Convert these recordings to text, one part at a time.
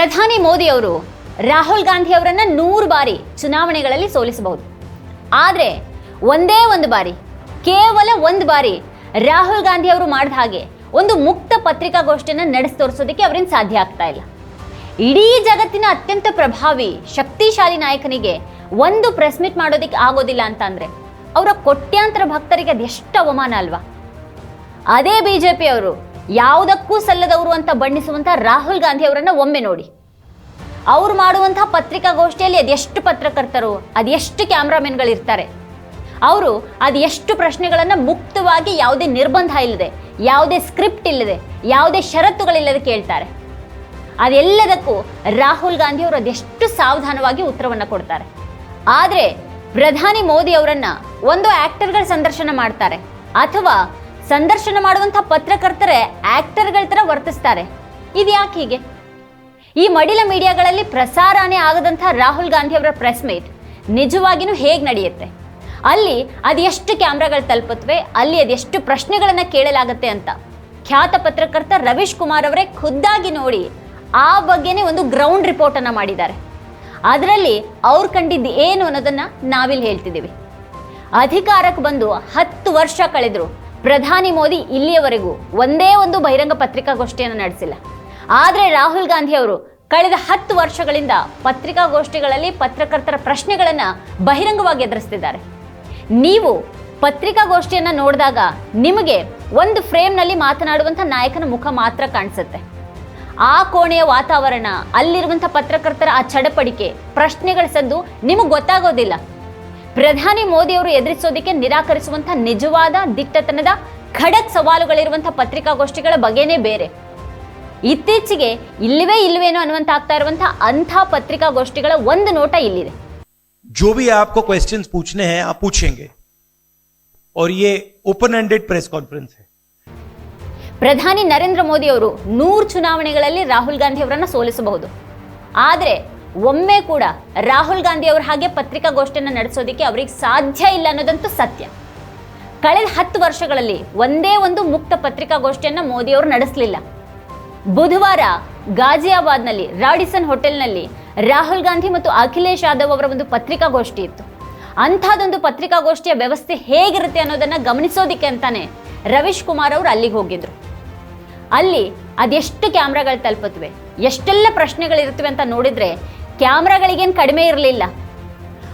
ಪ್ರಧಾನಿ ಮೋದಿ ಅವರು ರಾಹುಲ್ ಗಾಂಧಿ ಅವರನ್ನ ನೂರು ಬಾರಿ ಚುನಾವಣೆಗಳಲ್ಲಿ ಸೋಲಿಸಬಹುದು. ಆದರೆ ಒಂದೇ ಒಂದು ಬಾರಿ, ಕೇವಲ ಒಂದು ಬಾರಿ ರಾಹುಲ್ ಗಾಂಧಿ ಅವರು ಮಾಡಿದ ಹಾಗೆ ಒಂದು ಮುಕ್ತ ಪತ್ರಿಕಾಗೋಷ್ಠಿಯನ್ನು ನಡೆಸಿ ತೋರಿಸೋದಕ್ಕೆ ಅವರಿಂದ ಸಾಧ್ಯ ಆಗ್ತಾ ಇಲ್ಲ. ಇಡೀ ಜಗತ್ತಿನ ಅತ್ಯಂತ ಪ್ರಭಾವಿ, ಶಕ್ತಿಶಾಲಿ ನಾಯಕನಿಗೆ ಒಂದು ಪ್ರೆಸ್ ಮೀಟ್ ಮಾಡೋದಕ್ಕೆ ಆಗೋದಿಲ್ಲ ಅಂತ ಅಂದ್ರೆ ಅವರ ಕೋಟ್ಯಾಂತರ ಭಕ್ತರಿಗೆ ಅದೆಷ್ಟು ಅವಮಾನ ಅಲ್ವಾ? ಅದೇ ಬಿಜೆಪಿ ಅವರು ಯಾವುದಕ್ಕೂ ಸಲ್ಲದವರು ಅಂತ ಬಣ್ಣಿಸುವಂಥ ರಾಹುಲ್ ಗಾಂಧಿ ಅವರನ್ನು ಒಮ್ಮೆ ನೋಡಿ. ಅವ್ರು ಮಾಡುವಂತಹ ಪತ್ರಿಕಾಗೋಷ್ಠಿಯಲ್ಲಿ ಅದೆಷ್ಟು ಪತ್ರಕರ್ತರು, ಅದೆಷ್ಟು ಕ್ಯಾಮ್ರಾಮೆನ್ಗಳಿರ್ತಾರೆ ಅವರು ಅದೆಷ್ಟು ಪ್ರಶ್ನೆಗಳನ್ನು ಮುಕ್ತವಾಗಿ ಯಾವುದೇ ನಿರ್ಬಂಧ ಇಲ್ಲದೆ, ಯಾವುದೇ ಸ್ಕ್ರಿಪ್ಟ್ ಇಲ್ಲದೆ, ಯಾವುದೇ ಷರತ್ತುಗಳಿಲ್ಲದೆ ಕೇಳ್ತಾರೆ. ಅದೆಲ್ಲದಕ್ಕೂ ರಾಹುಲ್ ಗಾಂಧಿ ಅವರು ಅದೆಷ್ಟು ಸಾವಧಾನವಾಗಿ ಉತ್ತರವನ್ನು ಕೊಡ್ತಾರೆ. ಆದರೆ ಪ್ರಧಾನಿ ಮೋದಿ ಅವರನ್ನು ಒಂದು ಆಕ್ಟರ್ಗಳ ಸಂದರ್ಶನ ಮಾಡ್ತಾರೆ. ಅಥವಾ ಸಂದರ್ಶನ ಮಾಡುವಂಥ ಪತ್ರಕರ್ತರೆ ಆಕ್ಟರ್ಗಳ ಥರ ವರ್ತಿಸ್ತಾರೆ. ಇದು ಯಾಕೆ ಹೀಗೆ? ಈ ಮಡಿಲ ಮೀಡಿಯಾಗಳಲ್ಲಿ ಪ್ರಸಾರನೇ ಆಗದಂಥ ರಾಹುಲ್ ಗಾಂಧಿ ಅವರ ಪ್ರೆಸ್ ಮೀಟ್ ನಿಜವಾಗಿಯೂ ಹೇಗೆ ನಡೆಯುತ್ತೆ? ಅಲ್ಲಿ ಅದೆಷ್ಟು ಕ್ಯಾಮ್ರಾಗಳು ತಲುಪುತ್ತವೆ? ಅಲ್ಲಿ ಅದೆಷ್ಟು ಪ್ರಶ್ನೆಗಳನ್ನು ಕೇಳಲಾಗುತ್ತೆ ಅಂತ ಖ್ಯಾತ ಪತ್ರಕರ್ತ ರವೀಶ್ ಕುಮಾರ್ ಅವರೇ ಖುದ್ದಾಗಿ ನೋಡಿ ಆ ಬಗ್ಗೆನೇ ಒಂದು ಗ್ರೌಂಡ್ ರಿಪೋರ್ಟನ್ನು ಮಾಡಿದ್ದಾರೆ. ಅದರಲ್ಲಿ ಅವ್ರು ಕಂಡಿದ್ದು ಏನು ಅನ್ನೋದನ್ನ ನಾವಿಲ್ಲಿ ಹೇಳ್ತಿದ್ದೀವಿ. ಅಧಿಕಾರಕ್ಕೆ ಬಂದು ಹತ್ತು ವರ್ಷ ಕಳೆದ್ರು. ಪ್ರಧಾನಿ ಮೋದಿ ಇಲ್ಲಿಯವರೆಗೂ ಒಂದೇ ಒಂದು ಬಹಿರಂಗ ಪತ್ರಿಕಾಗೋಷ್ಠಿಯನ್ನು ನಡೆಸಿಲ್ಲ. ಆದರೆ ರಾಹುಲ್ ಗಾಂಧಿ ಅವರು ಕಳೆದ ಹತ್ತು ವರ್ಷಗಳಿಂದ ಪತ್ರಿಕಾಗೋಷ್ಠಿಗಳಲ್ಲಿ ಪತ್ರಕರ್ತರ ಪ್ರಶ್ನೆಗಳನ್ನು ಬಹಿರಂಗವಾಗಿ ಎದುರಿಸ್ತಿದ್ದಾರೆ. ನೀವು ಪತ್ರಿಕಾಗೋಷ್ಠಿಯನ್ನು ನೋಡಿದಾಗ ನಿಮಗೆ ಒಂದು ಫ್ರೇಮ್ನಲ್ಲಿ ಮಾತನಾಡುವಂಥ ನಾಯಕನ ಮುಖ ಮಾತ್ರ ಕಾಣಿಸುತ್ತೆ. ಆ ಕೋಣೆಯ ವಾತಾವರಣ, ಅಲ್ಲಿರುವಂಥ ಪತ್ರಕರ್ತರ ಆ ಚಡಪಡಿಕೆ, ಪ್ರಶ್ನೆಗಳ ಸಂದು ನಿಮಗೆ ಗೊತ್ತಾಗೋದಿಲ್ಲ. ಪ್ರಧಾನಿ ಮೋದಿ ಅವರು ಎದುರಿಸೋದಕ್ಕೆ ನಿರಾಕರಿಸುವಂಥ ನಿಜವಾದ ದಿಟ್ಟತನದ ಖಡಕ್ ಸವಾಲುಗಳಿರುವಂಥ ಪತ್ರಿಕಾಗೋಷ್ಠಿಗಳ ಬಗೆನೇ ಬೇರೆ ಇತ್ತೀಚೆಗೆ ಇಲ್ಲಿವೇ ಇಲ್ವೇನೋ ಅನ್ನುವಂತ ಆಗ್ತಾ ಇರುವಂಥ ಅಂಥ ಪತ್ರಿಕಾಗೋಷ್ಠಿಗಳ ಒಂದು ನೋಟ ಇಲ್ಲಿದೆ जो भी आपको क्वेश्चंस पूछने हैं आप पूछेंगे और ये ओपन एंडेड प्रेस कॉन्फ्रेंस है ಪ್ರಧಾನಿ ನರೇಂದ್ರ ಮೋದಿ ಅವರು ನೂರು ಚುನಾವಣೆಗಳಲ್ಲಿ ರಾಹುಲ್ ಗಾಂಧಿ ಅವರನ್ನ ಸೋಲಿಸಬಹುದು ಆದರೆ ಒಮ್ಮೆ ಕೂಡ ರಾಹುಲ್ ಗಾಂಧಿ ಅವರು ಹಾಗೆ ಪತ್ರಿಕಾಗೋಷ್ಠಿಯನ್ನು ನಡೆಸೋದಕ್ಕೆ ಅವರಿಗೆ ಸಾಧ್ಯ ಇಲ್ಲ ಅನ್ನೋದಂತೂ ಸತ್ಯ. ಕಳೆದ ಹತ್ತು ವರ್ಷಗಳಲ್ಲಿ ಒಂದೇ ಒಂದು ಮುಕ್ತ ಪತ್ರಿಕಾಗೋಷ್ಠಿಯನ್ನು ಮೋದಿ ಅವರು ನಡೆಸಲಿಲ್ಲ. ಬುಧವಾರ ಗಾಜಿಯಾಬಾದ್ನಲ್ಲಿ ರಾಡಿಸನ್ ಹೋಟೆಲ್ನಲ್ಲಿ ರಾಹುಲ್ ಗಾಂಧಿ ಮತ್ತು ಅಖಿಲೇಶ್ ಯಾದವ್ ಅವರ ಒಂದು ಪತ್ರಿಕಾಗೋಷ್ಠಿ ಇತ್ತು. ಅಂಥದ್ದೊಂದು ಪತ್ರಿಕಾಗೋಷ್ಠಿಯ ವ್ಯವಸ್ಥೆ ಹೇಗಿರುತ್ತೆ ಅನ್ನೋದನ್ನ ಗಮನಿಸೋದಿಕ್ಕೆ ಅಂತಾನೆ ರವೀಶ್ ಕುಮಾರ್ ಅವರು ಅಲ್ಲಿಗೆ ಹೋಗಿದ್ರು. ಅಲ್ಲಿ ಅದೆಷ್ಟು ಕ್ಯಾಮ್ರಾಗಳು ತಲುಪುತ್ತವೆ, ಎಷ್ಟೆಲ್ಲ ಪ್ರಶ್ನೆಗಳಿರುತ್ತವೆ ಅಂತ ನೋಡಿದ್ರೆ ಕ್ಯಾಮ್ರಾಗಳಿಗೇನು ಕಡಿಮೆ ಇರಲಿಲ್ಲ.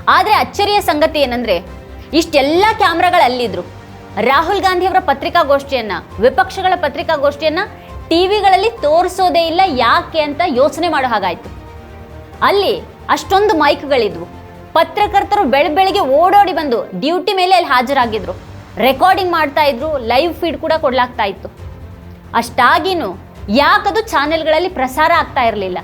ಆದರೆ ಅಚ್ಚರಿಯ ಸಂಗತಿ ಏನಂದರೆ, ಇಷ್ಟೆಲ್ಲ ಕ್ಯಾಮ್ರಾಗಳು ಅಲ್ಲಿದ್ದರು ರಾಹುಲ್ ಗಾಂಧಿಯವರ ಪತ್ರಿಕಾಗೋಷ್ಠಿಯನ್ನು, ವಿಪಕ್ಷಗಳ ಪತ್ರಿಕಾಗೋಷ್ಠಿಯನ್ನು ಟಿ ವಿಗಳಲ್ಲಿ ತೋರಿಸೋದೇ ಇಲ್ಲ ಯಾಕೆ ಅಂತ ಯೋಚನೆ ಮಾಡೋ ಹಾಗಾಯಿತು. ಅಲ್ಲಿ ಅಷ್ಟೊಂದು ಮೈಕ್ಗಳಿದ್ವು. ಪತ್ರಕರ್ತರು ಬೆಳ ಬೆಳಿಗ್ಗೆ ಓಡೋಡಿ ಬಂದು ಡ್ಯೂಟಿ ಮೇಲೆ ಅಲ್ಲಿ ಹಾಜರಾಗಿದ್ರು. ರೆಕಾರ್ಡಿಂಗ್ ಮಾಡ್ತಾ ಇದ್ರು, ಲೈವ್ ಫೀಡ್ ಕೂಡ ಕೊಡ್ಲಾಗ್ತಾ ಇತ್ತು. ಅಷ್ಟಾಗಿನೂ ಯಾಕದು ಚಾನೆಲ್ಗಳಲ್ಲಿ ಪ್ರಸಾರ ಆಗ್ತಾ ಇರಲಿಲ್ಲ.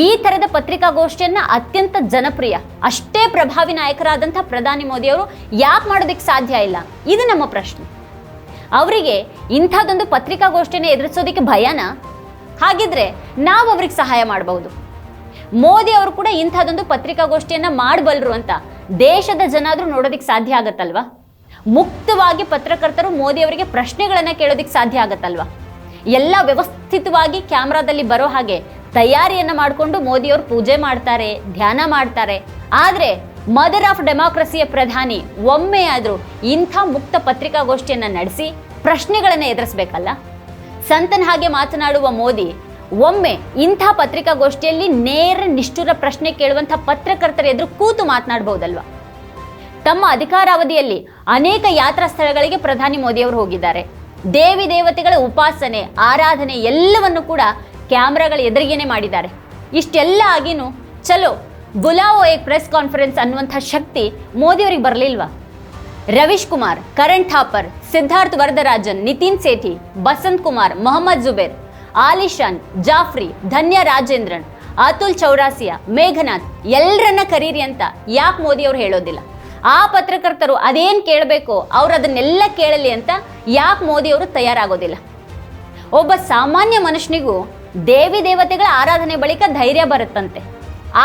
ಈ ಥರದ ಪತ್ರಿಕಾಗೋಷ್ಠಿಯನ್ನ ಅತ್ಯಂತ ಜನಪ್ರಿಯ, ಅಷ್ಟೇ ಪ್ರಭಾವಿ ನಾಯಕರಾದಂಥ ಪ್ರಧಾನಿ ಮೋದಿಯವರು ಯಾಕೆ ಮಾಡೋದಕ್ಕೆ ಸಾಧ್ಯ ಇಲ್ಲ? ಇದು ನಮ್ಮ ಪ್ರಶ್ನೆ. ಅವರಿಗೆ ಇಂಥದ್ದೊಂದು ಪತ್ರಿಕಾಗೋಷ್ಠಿಯನ್ನು ಎದುರಿಸೋದಕ್ಕೆ ಭಯನ? ಹಾಗಿದ್ರೆ ನಾವು ಅವ್ರಿಗೆ ಸಹಾಯ ಮಾಡಬಹುದು. ಮೋದಿ ಅವರು ಕೂಡ ಇಂಥದ್ದೊಂದು ಪತ್ರಿಕಾಗೋಷ್ಠಿಯನ್ನ ಮಾಡಬಲ್ರು ಅಂತ ದೇಶದ ಜನ ಆದ್ರೂ ನೋಡೋದಕ್ಕೆ ಸಾಧ್ಯ ಆಗತ್ತಲ್ವಾ? ಮುಕ್ತವಾಗಿ ಪತ್ರಕರ್ತರು ಮೋದಿ ಅವರಿಗೆ ಪ್ರಶ್ನೆಗಳನ್ನ ಕೇಳೋದಕ್ಕೆ ಸಾಧ್ಯ ಆಗತ್ತಲ್ವಾ? ಎಲ್ಲ ವ್ಯವಸ್ಥಿತವಾಗಿ ಕ್ಯಾಮ್ರಾದಲ್ಲಿ ಬರೋ ಹಾಗೆ ತಯಾರಿಯನ್ನ ಮಾಡಿಕೊಂಡು ಮೋದಿಯವರು ಪೂಜೆ ಮಾಡ್ತಾರೆ, ಧ್ಯಾನ ಮಾಡ್ತಾರೆ. ಆದರೆ ಮದರ್ ಆಫ್ ಡೆಮಾಕ್ರಸಿಯ ಪ್ರಧಾನಿ ಒಮ್ಮೆ ಆದರೂ ಇಂಥ ಮುಕ್ತ ಪತ್ರಿಕಾಗೋಷ್ಠಿಯನ್ನ ನಡೆಸಿ ಪ್ರಶ್ನೆಗಳನ್ನು ಎದುರಿಸಬೇಕಲ್ಲ? ಸಂತನ ಹಾಗೆ ಮಾತನಾಡುವ ಮೋದಿ ಒಮ್ಮೆ ಇಂಥ ಪತ್ರಿಕಾಗೋಷ್ಠಿಯಲ್ಲಿ ನೇರ ನಿಷ್ಠುರ ಪ್ರಶ್ನೆ ಕೇಳುವಂಥ ಪತ್ರಕರ್ತರ ಎದುರು ಕೂತು ಮಾತನಾಡಬಹುದಲ್ವಾ? ತಮ್ಮ ಅಧಿಕಾರಾವಧಿಯಲ್ಲಿ ಅನೇಕ ಯಾತ್ರಾ ಸ್ಥಳಗಳಿಗೆ ಪ್ರಧಾನಿ ಮೋದಿಯವರು ಹೋಗಿದ್ದಾರೆ. ದೇವಿ ದೇವತೆಗಳ ಉಪಾಸನೆ, ಆರಾಧನೆ ಎಲ್ಲವನ್ನು ಕೂಡ ಕ್ಯಾಮ್ರಾಗಳ ಎದುರಿಗೇನೆ ಮಾಡಿದ್ದಾರೆ. ಇಷ್ಟೆಲ್ಲ ಆಗಿನೂ ಚಲೋ ಬುಲಾವೋ ಏಕ್ ಪ್ರೆಸ್ ಕಾನ್ಫರೆನ್ಸ್ ಅನ್ನುವಂಥ ಶಕ್ತಿ ಮೋದಿಯವರಿಗೆ ಬರಲಿಲ್ವಾ? ರವೀಶ್ ಕುಮಾರ್, ಕರಣ್ ಥಾಪರ್, ಸಿದ್ಧಾರ್ಥ್ ವರದರಾಜನ್, ನಿತಿನ್ ಸೇಠಿ, ಬಸಂತ್ ಕುಮಾರ್, ಮೊಹಮ್ಮದ್ ಜುಬೇರ್, ಆಲಿಶಾನ್, ಜಾಫ್ರಿ, ಧನ್ಯ ರಾಜೇಂದ್ರನ್, ಅತುಲ್ ಚೌರಾಸಿಯಾ, ಮೇಘನಾಥ್ ಎಲ್ಲರನ್ನ ಕರೀರಿ ಅಂತ ಯಾಕೆ ಮೋದಿ ಅವರು ಹೇಳೋದಿಲ್ಲ? ಆ ಪತ್ರಕರ್ತರು ಅದೇನು ಕೇಳಬೇಕು ಅವ್ರು ಅದನ್ನೆಲ್ಲ ಕೇಳಲಿ ಅಂತ ಯಾಕೆ ಮೋದಿ ಅವರು ತಯಾರಾಗೋದಿಲ್ಲ? ಒಬ್ಬ ಸಾಮಾನ್ಯ ಮನುಷ್ಯನಿಗೂ ದೇವಿ ದೇವತೆಗಳ ಆರಾಧನೆ ಬಳಿಕ ಧೈರ್ಯ ಬರುತ್ತಂತೆ.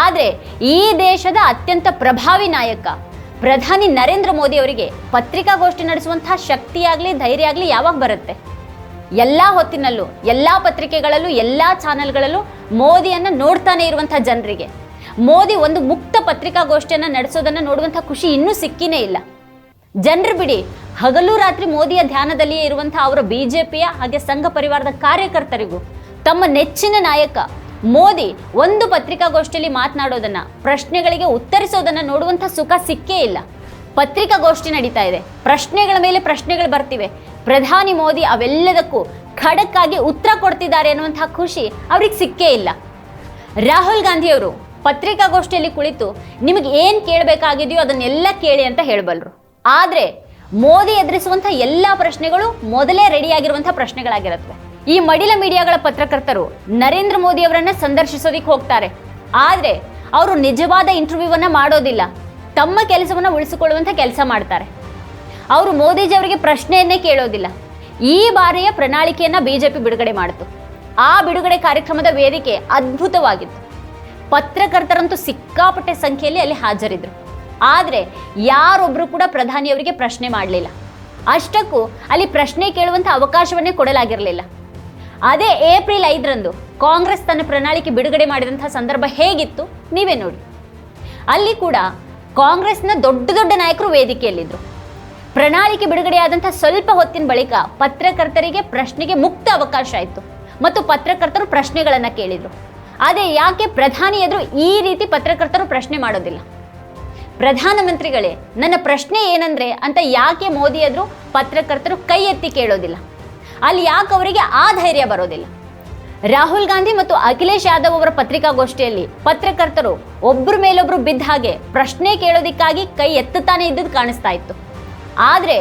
ಆದರೆ ಈ ದೇಶದ ಅತ್ಯಂತ ಪ್ರಭಾವಿ ನಾಯಕ, ಪ್ರಧಾನಿ ನರೇಂದ್ರ ಮೋದಿ ಅವರಿಗೆ ಪತ್ರಿಕಾಗೋಷ್ಠಿ ನಡೆಸುವಂತಹ ಶಕ್ತಿಯಾಗಲಿ ಧೈರ್ಯ ಆಗಲಿ ಯಾವಾಗ ಬರುತ್ತೆ? ಎಲ್ಲ ಹೊತ್ತಿನಲ್ಲೂ, ಎಲ್ಲ ಪತ್ರಿಕೆಗಳಲ್ಲೂ, ಎಲ್ಲ ಚಾನೆಲ್ಗಳಲ್ಲೂ ಮೋದಿಯನ್ನು ನೋಡ್ತಾನೆ ಇರುವಂಥ ಜನರಿಗೆ, ಮೋದಿ ಒಂದು ಮುಕ್ತ ಪತ್ರಿಕಾಗೋಷ್ಠಿಯನ್ನು ನಡೆಸೋದನ್ನು ನೋಡುವಂಥ ಖುಷಿ ಇನ್ನೂ ಸಿಕ್ಕಿನೇ ಇಲ್ಲ. ಜನರು ಬಿಡಿ, ಹಗಲು ರಾತ್ರಿ ಮೋದಿಯ ಧ್ಯಾನದಲ್ಲಿಯೇ ಇರುವಂಥ ಅವರ ಬಿ ಜೆ ಪಿಯ ಹಾಗೆ ಸಂಘ ಪರಿವಾರದ ಕಾರ್ಯಕರ್ತರಿಗೂ ತಮ್ಮ ನೆಚ್ಚಿನ ನಾಯಕ ಮೋದಿ ಒಂದು ಪತ್ರಿಕಾಗೋಷ್ಠಿಯಲ್ಲಿ ಮಾತನಾಡೋದನ್ನ, ಪ್ರಶ್ನೆಗಳಿಗೆ ಉತ್ತರಿಸೋದನ್ನ ನೋಡುವಂಥ ಸುಖ ಸಿಕ್ಕೇ ಇಲ್ಲ. ಪತ್ರಿಕಾಗೋಷ್ಠಿ ನಡೀತಾ ಇದೆ. ಪ್ರಶ್ನೆಗಳ ಮೇಲೆ ಪ್ರಶ್ನೆಗಳು ಬರ್ತಿವೆ. ಪ್ರಧಾನಿ ಮೋದಿ ಅವೆಲ್ಲದಕ್ಕೂ ಖಡಕ್ಕಾಗಿ ಉತ್ತರ ಕೊಡ್ತಿದ್ದಾರೆ ಅನ್ನುವಂತಹ ಖುಷಿ ಅವ್ರಿಗೆ ಸಿಕ್ಕೇ ಇಲ್ಲ. ರಾಹುಲ್ ಗಾಂಧಿಯವರು ಪತ್ರಿಕಾಗೋಷ್ಠಿಯಲ್ಲಿ ಕುಳಿತು ನಿಮಗೆ ಏನು ಕೇಳಬೇಕಾಗಿದೆಯೋ ಅದನ್ನೆಲ್ಲ ಕೇಳಿ ಅಂತ ಹೇಳಬಲ್ರು. ಆದರೆ ಮೋದಿ ಎದುರಿಸುವಂಥ ಎಲ್ಲ ಪ್ರಶ್ನೆಗಳು ಮೊದಲೇ ರೆಡಿಯಾಗಿರುವಂಥ ಪ್ರಶ್ನೆಗಳಾಗಿರುತ್ತವೆ. ಈ ಮಡಿಲ ಮೀಡಿಯಾಗಳ ಪತ್ರಕರ್ತರು ನರೇಂದ್ರ ಮೋದಿ ಅವರನ್ನ ಸಂದರ್ಶಿಸೋದಿಕ್ಕೆ ಹೋಗ್ತಾರೆ. ಆದರೆ ಅವರು ನಿಜವಾದ ಇಂಟರ್ವ್ಯೂವನ್ನ ಮಾಡೋದಿಲ್ಲ. ತಮ್ಮ ಕೆಲಸವನ್ನು ಉಳಿಸಿಕೊಳ್ಳುವಂಥ ಕೆಲಸ ಮಾಡ್ತಾರೆ. ಅವರು ಮೋದಿಜಿ ಅವರಿಗೆ ಪ್ರಶ್ನೆಯನ್ನೇ ಕೇಳೋದಿಲ್ಲ. ಈ ಬಾರಿಯ ಪ್ರಣಾಳಿಕೆಯನ್ನ ಬಿಜೆಪಿ ಬಿಡುಗಡೆ ಮಾಡಿತು. ಆ ಬಿಡುಗಡೆ ಕಾರ್ಯಕ್ರಮದ ವೇದಿಕೆ ಅದ್ಭುತವಾಗಿತ್ತು. ಪತ್ರಕರ್ತರಂತೂ ಸಿಕ್ಕಾಪಟ್ಟೆ ಸಂಖ್ಯೆಯಲ್ಲಿ ಅಲ್ಲಿ ಹಾಜರಿದ್ರು. ಆದರೆ ಯಾರೊಬ್ಬರು ಕೂಡ ಪ್ರಧಾನಿಯವರಿಗೆ ಪ್ರಶ್ನೆ ಮಾಡಲಿಲ್ಲ. ಅಷ್ಟಕ್ಕೂ ಅಲ್ಲಿ ಪ್ರಶ್ನೆ ಕೇಳುವಂಥ ಅವಕಾಶವನ್ನೇ ಕೊಡಲಾಗಿರಲಿಲ್ಲ. ಅದೇ ಏಪ್ರಿಲ್ ಐದರಂದು ಕಾಂಗ್ರೆಸ್ ತನ್ನ ಪ್ರಣಾಳಿಕೆ ಬಿಡುಗಡೆ ಮಾಡಿದಂಥ ಸಂದರ್ಭ ಹೇಗಿತ್ತು ನೀವೇ ನೋಡಿ. ಅಲ್ಲಿ ಕೂಡ ಕಾಂಗ್ರೆಸ್ನ ದೊಡ್ಡ ದೊಡ್ಡ ನಾಯಕರು ವೇದಿಕೆಯಲ್ಲಿದ್ದರು ಪ್ರಣಾಳಿಕೆ ಬಿಡುಗಡೆಯಾದಂಥ ಸ್ವಲ್ಪ ಹೊತ್ತಿನ ಬಳಿಕ ಪತ್ರಕರ್ತರಿಗೆ ಪ್ರಶ್ನೆಗೆ ಮುಕ್ತ ಅವಕಾಶ ಆಯಿತು ಮತ್ತು ಪತ್ರಕರ್ತರು ಪ್ರಶ್ನೆಗಳನ್ನು ಕೇಳಿದರು. ಆದರೆ ಯಾಕೆ ಪ್ರಧಾನಿ ಎದುರು ಈ ರೀತಿ ಪತ್ರಕರ್ತರು ಪ್ರಶ್ನೆ ಮಾಡೋದಿಲ್ಲ? ಪ್ರಧಾನಮಂತ್ರಿಗಳೇ ನನ್ನ ಪ್ರಶ್ನೆ ಏನಂದ್ರೆ ಅಂತ ಯಾಕೆ ಮೋದಿ ಎದುರು ಪತ್ರಕರ್ತರು ಕೈ ಎತ್ತಿ ಕೇಳೋದಿಲ್ಲ? ಅಲ್ಲಿ ಯಾಕೆ ಅವರಿಗೆ ಆ ಧೈರ್ಯ ಬರೋದಿಲ್ಲ? ರಾಹುಲ್ ಗಾಂಧಿ ಮತ್ತು ಅಖಿಲೇಶ್ ಯಾದವ್ ಅವರ ಪತ್ರಿಕಾಗೋಷ್ಠಿಯಲ್ಲಿ ಪತ್ರಕರ್ತರು ಒಬ್ಬರ ಮೇಲೊಬ್ರು ಬಿದ್ದ ಹಾಗೆ ಪ್ರಶ್ನೆ ಕೇಳೋದಿಕ್ಕಾಗಿ ಕೈ ಎತ್ತುತ್ತಾನೆ ಇದ್ದದ್ದು ಕಾಣಿಸ್ತಾ ಇತ್ತು. ಆದರೆ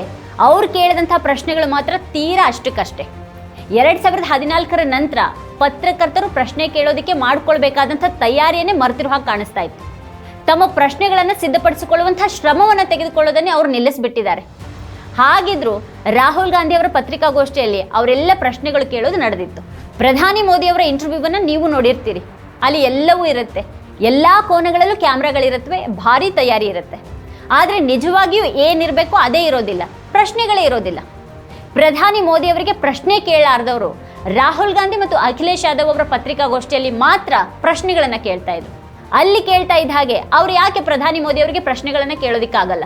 ಅವ್ರು ಕೇಳಿದಂಥ ಪ್ರಶ್ನೆಗಳು ಮಾತ್ರ ತೀರಾ ಅಷ್ಟಕ್ಕಷ್ಟೇ. ಎರಡು ಸಾವಿರದ ಹದಿನಾಲ್ಕರ ನಂತರ ಪತ್ರಕರ್ತರು ಪ್ರಶ್ನೆ ಕೇಳೋದಕ್ಕೆ ಮಾಡ್ಕೊಳ್ಬೇಕಾದಂಥ ತಯಾರಿಯನ್ನೇ ಮರೆತಿರುವ ಹಾಗೆ ಕಾಣಿಸ್ತಾ ಇತ್ತು. ತಮ್ಮ ಪ್ರಶ್ನೆಗಳನ್ನು ಸಿದ್ಧಪಡಿಸಿಕೊಳ್ಳುವಂಥ ಶ್ರಮವನ್ನು ತೆಗೆದುಕೊಳ್ಳೋದನ್ನೇ ಅವರು ನಿಲ್ಲಿಸಿಬಿಟ್ಟಿದ್ದಾರೆ. ಹಾಗಿದ್ರು ರಾಹುಲ್ ಗಾಂಧಿ ಅವರ ಪತ್ರಿಕಾಗೋಷ್ಠಿಯಲ್ಲಿ ಅವರೆಲ್ಲ ಪ್ರಶ್ನೆಗಳು ಕೇಳೋದು ನಡೆದಿತ್ತು. ಪ್ರಧಾನಿ ಮೋದಿ ಅವರ ಇಂಟರ್ವ್ಯೂವನ್ನು ನೀವು ನೋಡಿರ್ತೀರಿ. ಅಲ್ಲಿ ಎಲ್ಲವೂ ಇರುತ್ತೆ. ಎಲ್ಲ ಕೋಣೆಗಳಲ್ಲೂ ಕ್ಯಾಮ್ರಾಗಳಿರುತ್ತವೆ, ಭಾರಿ ತಯಾರಿ ಇರುತ್ತೆ. ಆದರೆ ನಿಜವಾಗಿಯೂ ಏನಿರಬೇಕು ಅದೇ ಇರೋದಿಲ್ಲ. ಪ್ರಶ್ನೆಗಳೇ ಇರೋದಿಲ್ಲ. ಪ್ರಧಾನಿ ಮೋದಿ ಅವರಿಗೆ ಪ್ರಶ್ನೆ ಕೇಳಲಾರ್ದವರು ರಾಹುಲ್ ಗಾಂಧಿ ಮತ್ತು ಅಖಿಲೇಶ್ ಯಾದವ್ ಅವರ ಪತ್ರಿಕಾಗೋಷ್ಠಿಯಲ್ಲಿ ಮಾತ್ರ ಪ್ರಶ್ನೆಗಳನ್ನು ಕೇಳ್ತಾ ಇದ್ರು. ಅಲ್ಲಿ ಕೇಳ್ತಾ ಇದ್ದ ಹಾಗೆ ಅವ್ರು ಯಾಕೆ ಪ್ರಧಾನಿ ಮೋದಿ ಅವರಿಗೆ ಪ್ರಶ್ನೆಗಳನ್ನ ಕೇಳೋದಿಕ್ಕಾಗಲ್ಲ?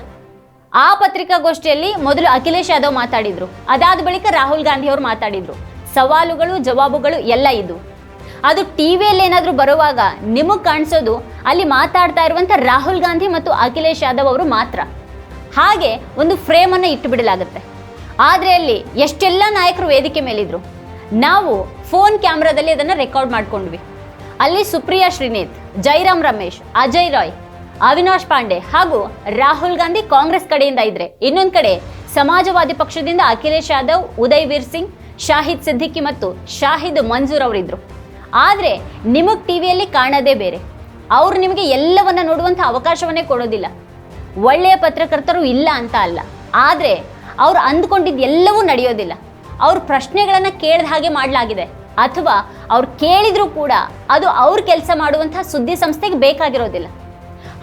ಆ ಪತ್ರಿಕಾಗೋಷ್ಠಿಯಲ್ಲಿ ಮೊದಲು ಅಖಿಲೇಶ್ ಯಾದವ್ ಮಾತಾಡಿದ್ರು. ಅದಾದ ಬಳಿಕ ರಾಹುಲ್ ಗಾಂಧಿ ಅವರು ಮಾತಾಡಿದ್ರು. ಸವಾಲುಗಳು, ಜವಾಬುಗಳು ಎಲ್ಲ ಇದು ಅದು ಟಿವಿಯಲ್ಲಿ ಏನಾದರೂ ಬರುವಾಗ ನಿಮಗೆ ಕಾಣಿಸೋದು ಅಲ್ಲಿ ಮಾತಾಡ್ತಾ ಇರುವಂಥ ರಾಹುಲ್ ಗಾಂಧಿ ಮತ್ತು ಅಖಿಲೇಶ್ ಯಾದವ್ ಅವರು ಮಾತ್ರ. ಹಾಗೆ ಒಂದು ಫ್ರೇಮನ್ನು ಇಟ್ಟು ಬಿಡಲಾಗುತ್ತೆ ಆದರೆ ಅಲ್ಲಿ ಎಷ್ಟೆಲ್ಲ ನಾಯಕರು ವೇದಿಕೆ ಮೇಲಿದ್ರು. ನಾವು ಫೋನ್ ಕ್ಯಾಮ್ರಾದಲ್ಲಿ ಅದನ್ನು ರೆಕಾರ್ಡ್ ಮಾಡಿಕೊಂಡ್ವಿ. ಅಲ್ಲಿ ಸುಪ್ರಿಯಾ ಶ್ರೀನೇತ್, ಜೈರಾಮ್ ರಮೇಶ್, ಅಜಯ್ ರಾಯ್ ಅವಿನಾಶ್ ಪಾಂಡೆ ಹಾಗೂ ರಾಹುಲ್ ಗಾಂಧಿ ಕಾಂಗ್ರೆಸ್ ಕಡೆಯಿಂದ ಇದ್ರೆ. ಇನ್ನೊಂದು ಕಡೆ ಸಮಾಜವಾದಿ ಪಕ್ಷದಿಂದ ಅಖಿಲೇಶ್ ಯಾದವ್ ಉದಯ್ ವೀರ್ ಸಿಂಗ್, ಶಾಹಿದ್ ಸಿದ್ದಿಕಿ ಮತ್ತು ಶಾಹಿದ್ ಮಂಜೂರ್ ಅವರಿದ್ರು. ಆದರೆ ನಿಮಗೆ ಟಿವಿಯಲ್ಲಿ ಕಾಣೋದೇ ಬೇರೆ. ಅವ್ರು ನಿಮಗೆ ಎಲ್ಲವನ್ನ ನೋಡುವಂಥ ಅವಕಾಶವನ್ನೇ ಕೊಡೋದಿಲ್ಲ. ಒಳ್ಳೆಯ ಪತ್ರಕರ್ತರು ಇಲ್ಲ ಅಂತ ಅಲ್ಲ. ಆದರೆ ಅವ್ರು ಅಂದ್ಕೊಂಡಿದ್ದು ಎಲ್ಲವೂ ನಡೆಯೋದಿಲ್ಲ. ಅವ್ರ ಪ್ರಶ್ನೆಗಳನ್ನು ಕೇಳಿದ ಹಾಗೆ ಮಾಡಲಾಗಿದೆ. ಅಥವಾ ಅವ್ರು ಕೇಳಿದ್ರು ಕೂಡ ಅದು ಅವ್ರ ಕೆಲಸ ಮಾಡುವಂತಹ ಸುದ್ದಿ ಸಂಸ್ಥೆಗೆ ಬೇಕಾಗಿರೋದಿಲ್ಲ.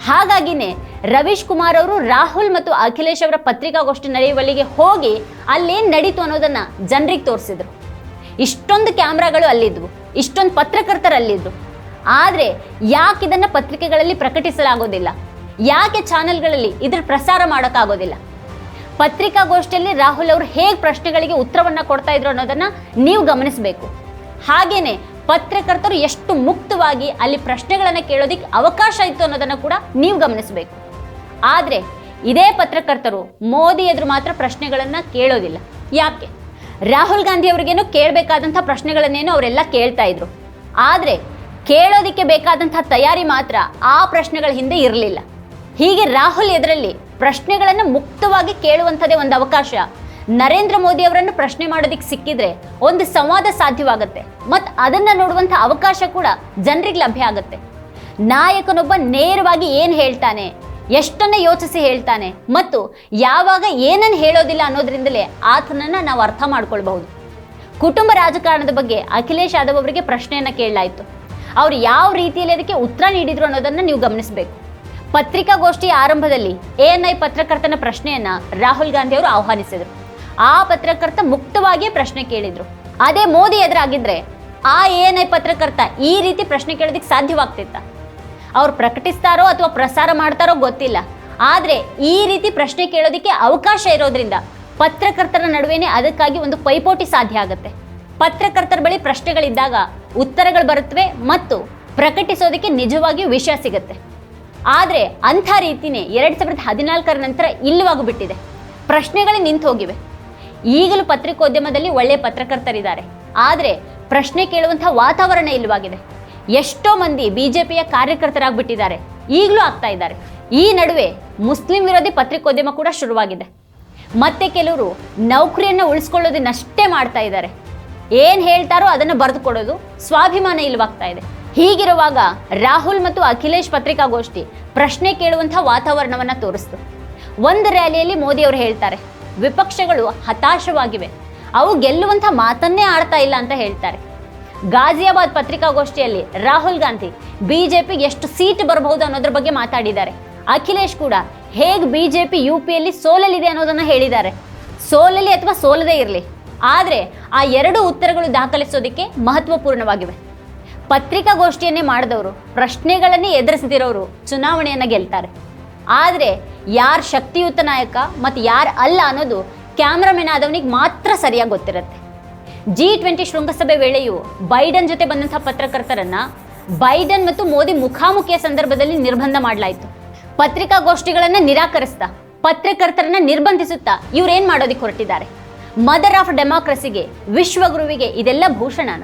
ಹಾಗಾಗಿನೇ ರವೀಶ್ ಕುಮಾರ್ ಅವರು, ರಾಹುಲ್ ಮತ್ತು ಅಖಿಲೇಶ್ ಅವರ ಪತ್ರಿಕಾಗೋಷ್ಠಿ ನಡೆಯುವಲ್ಲಿಗೆ ಹೋಗಿ ಅಲ್ಲೇನು ನಡೀತು ಅನ್ನೋದನ್ನ ಜನರಿಗೆ ತೋರಿಸಿದ್ರು. ಇಷ್ಟೊಂದು ಕ್ಯಾಮ್ರಾಗಳು ಅಲ್ಲಿದ್ವು, ಇಷ್ಟೊಂದು ಪತ್ರಕರ್ತರು ಅಲ್ಲಿದ್ರು ಆದರೆ ಯಾಕೆ ಇದನ್ನು ಪತ್ರಿಕೆಗಳಲ್ಲಿ ಪ್ರಕಟಿಸಲಾಗೋದಿಲ್ಲ? ಯಾಕೆ ಚಾನೆಲ್ಗಳಲ್ಲಿ ಇದ್ರ ಪ್ರಸಾರ ಮಾಡೋಕ್ಕಾಗೋದಿಲ್ಲ? ಪತ್ರಿಕಾಗೋಷ್ಠಿಯಲ್ಲಿ ರಾಹುಲ್ ಅವರು ಹೇಗೆ ಪ್ರಶ್ನೆಗಳಿಗೆ ಉತ್ತರವನ್ನು ಕೊಡ್ತಾ ಇದ್ರು ಅನ್ನೋದನ್ನ ನೀವು ಗಮನಿಸಬೇಕು. ಹಾಗೇನೆ ಪತ್ರಕರ್ತರು ಎಷ್ಟು ಮುಕ್ತವಾಗಿ ಅಲ್ಲಿ ಪ್ರಶ್ನೆಗಳನ್ನು ಕೇಳೋದಿಕ್ಕೆ ಅವಕಾಶ ಇತ್ತು ಅನ್ನೋದನ್ನು ಕೂಡ ನೀವು ಗಮನಿಸಬೇಕು. ಆದರೆ ಇದೇ ಪತ್ರಕರ್ತರು ಮೋದಿ ಎದುರು ಮಾತ್ರ ಪ್ರಶ್ನೆಗಳನ್ನು ಕೇಳೋದಿಲ್ಲ. ಯಾಕೆ? ರಾಹುಲ್ ಗಾಂಧಿ ಅವರಿಗೇನು ಕೇಳಬೇಕಾದಂಥ ಪ್ರಶ್ನೆಗಳನ್ನೇನು ಅವರೆಲ್ಲ ಕೇಳ್ತಾ ಇದ್ರು. ಆದರೆ ಕೇಳೋದಿಕ್ಕೆ ಬೇಕಾದಂಥ ತಯಾರಿ ಮಾತ್ರ ಆ ಪ್ರಶ್ನೆಗಳ ಹಿಂದೆ ಇರಲಿಲ್ಲ. ಹೀಗೆ ರಾಹುಲ್ ಎದುರಲ್ಲಿ ಪ್ರಶ್ನೆಗಳನ್ನು ಮುಕ್ತವಾಗಿ ಕೇಳುವಂಥದ್ದೇ ಒಂದು ಅವಕಾಶ. ನರೇಂದ್ರ ಮೋದಿ ಅವರನ್ನು ಪ್ರಶ್ನೆ ಮಾಡೋದಕ್ಕೆ ಸಿಕ್ಕಿದ್ರೆ ಒಂದು ಸಂವಾದ ಸಾಧ್ಯವಾಗುತ್ತೆ. ಮತ್ತು ಅದನ್ನು ನೋಡುವಂಥ ಅವಕಾಶ ಕೂಡ ಜನರಿಗೆ ಲಭ್ಯ ಆಗುತ್ತೆ. ನಾಯಕನೊಬ್ಬ ನೇರವಾಗಿ ಏನು ಹೇಳ್ತಾನೆ, ಎಷ್ಟನ್ನ ಯೋಚಿಸಿ ಹೇಳ್ತಾನೆ, ಮತ್ತು ಯಾವಾಗ ಏನನ್ನು ಹೇಳೋದಿಲ್ಲ ಅನ್ನೋದ್ರಿಂದಲೇ ಆತನನ್ನು ನಾವು ಅರ್ಥ ಮಾಡ್ಕೊಳ್ಬಹುದು. ಕುಟುಂಬ ರಾಜಕಾರಣದ ಬಗ್ಗೆ ಅಖಿಲೇಶ್ ಯಾದವ್ ಅವರಿಗೆ ಪ್ರಶ್ನೆಯನ್ನು ಕೇಳಲಾಯಿತು. ಅವ್ರು ಯಾವ ರೀತಿಯಲ್ಲಿ ಅದಕ್ಕೆ ಉತ್ತರ ನೀಡಿದ್ರು ಅನ್ನೋದನ್ನು ನೀವು ಗಮನಿಸಬೇಕು. ಪತ್ರಿಕಾಗೋಷ್ಠಿ ಆರಂಭದಲ್ಲಿ ಎ ಎನ್ ಐ ಪತ್ರಕರ್ತನ ಪ್ರಶ್ನೆಯನ್ನ ರಾಹುಲ್ ಗಾಂಧಿ ಅವರು ಆಹ್ವಾನಿಸಿದರು. ಆ ಪತ್ರಕರ್ತ ಮುಕ್ತವಾಗಿಯೇ ಪ್ರಶ್ನೆ ಕೇಳಿದ್ರು. ಅದೇ ಮೋದಿ ಎದುರಾಗಿದ್ರೆ ಆ ಎನ್ ಐ ಪತ್ರಕರ್ತ ಈ ರೀತಿ ಪ್ರಶ್ನೆ ಕೇಳೋದಕ್ಕೆ ಸಾಧ್ಯವಾಗ್ತಿತ್ತ? ಅವ್ರು ಪ್ರಕಟಿಸ್ತಾರೋ ಅಥವಾ ಪ್ರಸಾರ ಮಾಡ್ತಾರೋ ಗೊತ್ತಿಲ್ಲ. ಆದರೆ ಈ ರೀತಿ ಪ್ರಶ್ನೆ ಕೇಳೋದಕ್ಕೆ ಅವಕಾಶ ಇರೋದ್ರಿಂದ ಪತ್ರಕರ್ತರ ನಡುವೆನೇ ಅದಕ್ಕಾಗಿ ಒಂದು ಪೈಪೋಟಿ ಸಾಧ್ಯ ಆಗುತ್ತೆ. ಪತ್ರಕರ್ತರ ಬಳಿ ಪ್ರಶ್ನೆಗಳಿದ್ದಾಗ ಉತ್ತರಗಳು ಬರುತ್ತವೆ ಮತ್ತು ಪ್ರಕಟಿಸೋದಕ್ಕೆ ನಿಜವಾಗಿಯೂ ವಿಷಯ ಸಿಗುತ್ತೆ. ಆದರೆ ಅಂಥ ರೀತಿನೇ ಎರಡು ಸಾವಿರದ ಹದಿನಾಲ್ಕರ ನಂತರ ಇಲ್ಲವಾಗ್ಬಿಟ್ಟಿದೆ. ಪ್ರಶ್ನೆಗಳೇ ನಿಂತು ಹೋಗಿವೆ ಈಗಲೂ ಪತ್ರಿಕೋದ್ಯಮದಲ್ಲಿ ಒಳ್ಳೆಯ ಪತ್ರಕರ್ತರಿದ್ದಾರೆ. ಆದರೆ ಪ್ರಶ್ನೆ ಕೇಳುವಂಥ ವಾತಾವರಣ ಇಲ್ಲವಾಗಿದೆ. ಎಷ್ಟೋ ಮಂದಿ ಬಿ ಜೆ ಪಿಯ ಕಾರ್ಯಕರ್ತರಾಗ್ಬಿಟ್ಟಿದ್ದಾರೆ. ಈಗಲೂ ಆಗ್ತಾ ಇದ್ದಾರೆ. ಈ ನಡುವೆ ಮುಸ್ಲಿಂ ವಿರೋಧಿ ಪತ್ರಿಕೋದ್ಯಮ ಕೂಡ ಶುರುವಾಗಿದೆ. ಮತ್ತೆ ಕೆಲವರು ನೌಕರಿಯನ್ನು ಉಳಿಸ್ಕೊಳ್ಳೋದನ್ನಷ್ಟೇ ಮಾಡ್ತಾ ಇದ್ದಾರೆ. ಏನು ಹೇಳ್ತಾರೋ ಅದನ್ನು ಬರೆದು ಕೊಡೋದು ಸ್ವಾಭಿಮಾನ ಇಲ್ವಾಗ್ತಾ ಇದೆ. ಹೀಗಿರುವಾಗ ರಾಹುಲ್ ಮತ್ತು ಅಖಿಲೇಶ್ ಪತ್ರಿಕಾಗೋಷ್ಠಿ ಪ್ರಶ್ನೆ ಕೇಳುವಂಥ ವಾತಾವರಣವನ್ನು ತೋರಿಸ್ತು. ಒಂದು ರ್ಯಾಲಿಯಲ್ಲಿ ಮೋದಿ ಅವರು ಹೇಳ್ತಾರೆ ವಿಪಕ್ಷಗಳು ಹತಾಶವಾಗಿವೆ. ಅವು ಗೆಲ್ಲುವಂಥ ಮಾತನ್ನೇ ಆಡ್ತಾ ಇಲ್ಲ ಅಂತ ಹೇಳ್ತಾರೆ. ಗಾಜಿಯಾಬಾದ್ ಪತ್ರಿಕಾಗೋಷ್ಠಿಯಲ್ಲಿ ರಾಹುಲ್ ಗಾಂಧಿ ಬಿಜೆಪಿಗೆ ಎಷ್ಟು ಸೀಟ್ ಬರಬಹುದು ಅನ್ನೋದ್ರ ಬಗ್ಗೆ ಮಾತಾಡಿದ್ದಾರೆ. ಅಖಿಲೇಶ್ ಕೂಡ ಹೇಗೆ ಬಿಜೆಪಿ ಯು ಪಿಯಲ್ಲಿ ಸೋಲಲಿದೆ ಅನ್ನೋದನ್ನು ಹೇಳಿದ್ದಾರೆ. ಸೋಲಲಿ ಅಥವಾ ಸೋಲದೇ ಇರಲಿ. ಆದರೆ ಆ ಎರಡು ಉತ್ತರಗಳು ದಾಖಲಿಸೋದಕ್ಕೆ ಮಹತ್ವಪೂರ್ಣವಾಗಿವೆ. ಪತ್ರಿಕಾಗೋಷ್ಠಿಯನ್ನೇ ಮಾಡಿದವರು, ಪ್ರಶ್ನೆಗಳನ್ನೇ ಎದುರಿಸದಿರೋರು ಚುನಾವಣೆಯನ್ನು ಗೆಲ್ತಾರೆ. ಆದರೆ ಯಾರು ಶಕ್ತಿಯುತ ನಾಯಕ ಮತ್ತು ಯಾರು ಅಲ್ಲ ಅನ್ನೋದು ಕ್ಯಾಮ್ರಾಮನ್ ಆದವನಿಗೆ ಮಾತ್ರ ಸರಿಯಾಗಿ ಗೊತ್ತಿರುತ್ತೆ. ಜಿ ಟ್ವೆಂಟಿ ಶೃಂಗಸಭೆ ವೇಳೆಯು ಬೈಡನ್ ಜೊತೆ ಬಂದಂಥ ಪತ್ರಕರ್ತರನ್ನು ಬೈಡನ್ ಮತ್ತು ಮೋದಿ ಮುಖಾಮುಖಿಯ ಸಂದರ್ಭದಲ್ಲಿ ನಿರ್ಬಂಧ ಮಾಡಲಾಯಿತು. ಪತ್ರಿಕಾಗೋಷ್ಠಿಗಳನ್ನು ನಿರಾಕರಿಸ್ತಾ, ಪತ್ರಕರ್ತರನ್ನ ನಿರ್ಬಂಧಿಸುತ್ತಾ ಇವರೇನು ಮಾಡೋದಕ್ಕೆ ಹೊರಟಿದ್ದಾರೆ? ಮದರ್ ಆಫ್ ಡೆಮಾಕ್ರಸಿಗೆ ವಿಶ್ವಗುರುವಿಗೆ ಇದೆಲ್ಲ ಭೂಷಣನ.